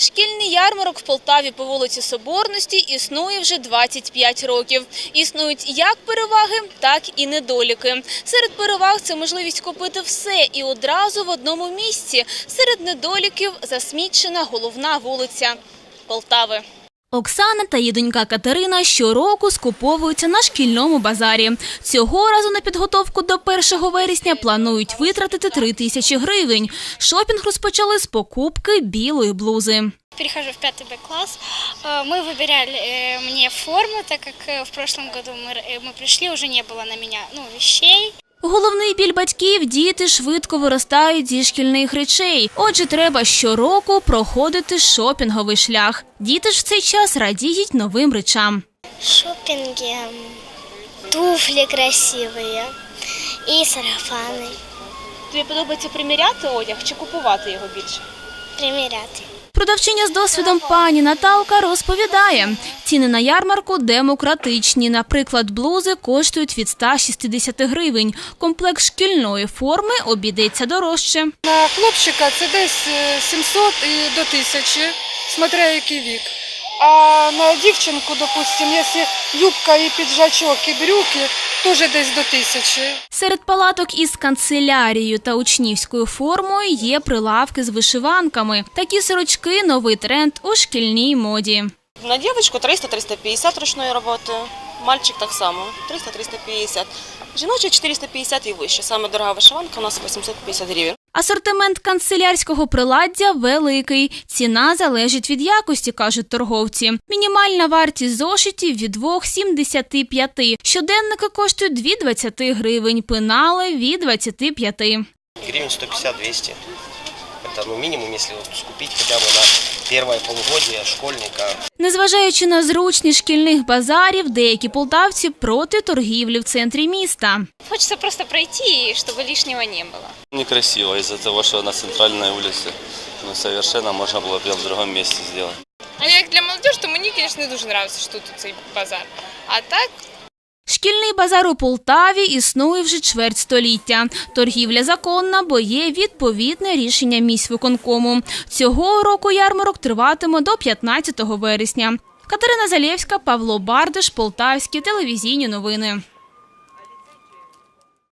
Шкільний ярмарок в Полтаві по вулиці Соборності існує вже 25 років. Існують як переваги, так і недоліки. Серед переваг це можливість купити все і одразу в одному місці. Серед недоліків засмічена головна вулиця Полтави. Оксана та її донька Катерина щороку скуповуються на шкільному базарі. Цього разу на підготовку до 1 вересня планують витратити 3 тисячі гривень. Шопінг розпочали з покупки білої блузи. перехожу в пятый Б-класс. Э, Мы выбирали э, мне форму, так как э, в прошлом году мы, э, мы пришли, уже не было на меня ну, вещей. Головний біль батьків – діти швидко виростають зі шкільних речей. Отже, треба щороку проходити шопінговий шлях. Діти ж в цей час радіють новим речам. Шопінги, туфлі красиві і сарафани. Тобі подобається приміряти одяг чи купувати його більше? Примерять. Продавчиня з досвідом пані Наталка розповідає, ціни на ярмарку демократичні. Наприклад, блузи коштують від 160 гривень. Комплект шкільної форми обійдеться дорожче. На хлопчика це десь е, 700 і до 1000, смотря який вік. А на дівчинку, допустим, якщо юбка і піджачок, і брюки, теж десь до 1000. Серед палаток із канцелярією та учнівською формою є прилавки з вишиванками. Такі сорочки – новий тренд у шкільній моді. На девочку 300-350 ручної роботи, мальчик так само 300-350. Жіночі 450 і вище. Саме дорога вишиванка у нас 850 гривень. Асортимент канцелярського приладдя великий. Ціна залежить від якості, кажуть торговці. Мінімальна вартість зошитів від 2,75. Щоденники коштують 2,20 гривень, пенали від 25. Гривень 150-200. Это ну, минимум, если вот скупить хотя бы на первое полугодие школьника. Незважаючи на зручність шкільних базарів, деякі полтавці проти торгівлі в центрі міста. Хочется просто пройти, чтобы лишнего не было. Некрасиво из-за того, что на центральной улице. Ну, совершенно можно было бы в другом месте сделать. А як для молодежи, то мені, звісно, не дуже подобається, що тут цей базар. А так, Шкільний базар у Полтаві існує вже чверть століття. Торгівля законна, бо є відповідне рішення міськвиконкому. Цього року ярмарок триватиме до 15 вересня. Катерина Залєвська, Павло Бардиш, Полтавські телевізійні новини.